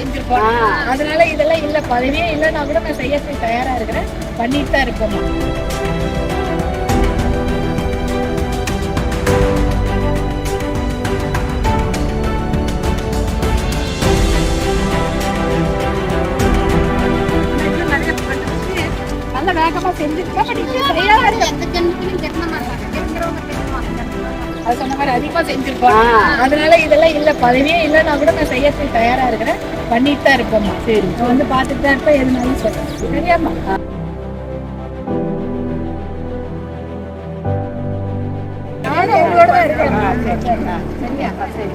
செஞ்சிருக்கோம் அதனால இதெல்லாம் இல்ல பதவியே இல்லைன்னா கூட நான் செய்யறதுக்கு தயாரா இருக்கிறேன். பண்ணிட்டு தான் இருக்கோம். நல்ல வேகமா செஞ்சிருக்கேன் பட் இருக்கேன் அது சொன்ன மாதிரி அதிகமா செஞ்சிருக்கோம் அதனால இதெல்லாம் இல்ல பதவியே இல்லைன்னா கூட நான் செய்யறதுக்கு தயாரா இருக்கிறேன். பண்ணிட்டு தான் இருக்கோம் சரி. வந்து பார்த்துட்டு தான் இருப்பேன் எதுனாலும் சொல்றேன். சரியாம்மா நானும் உங்களோட தான் இருக்கேன். சரியா? சரி.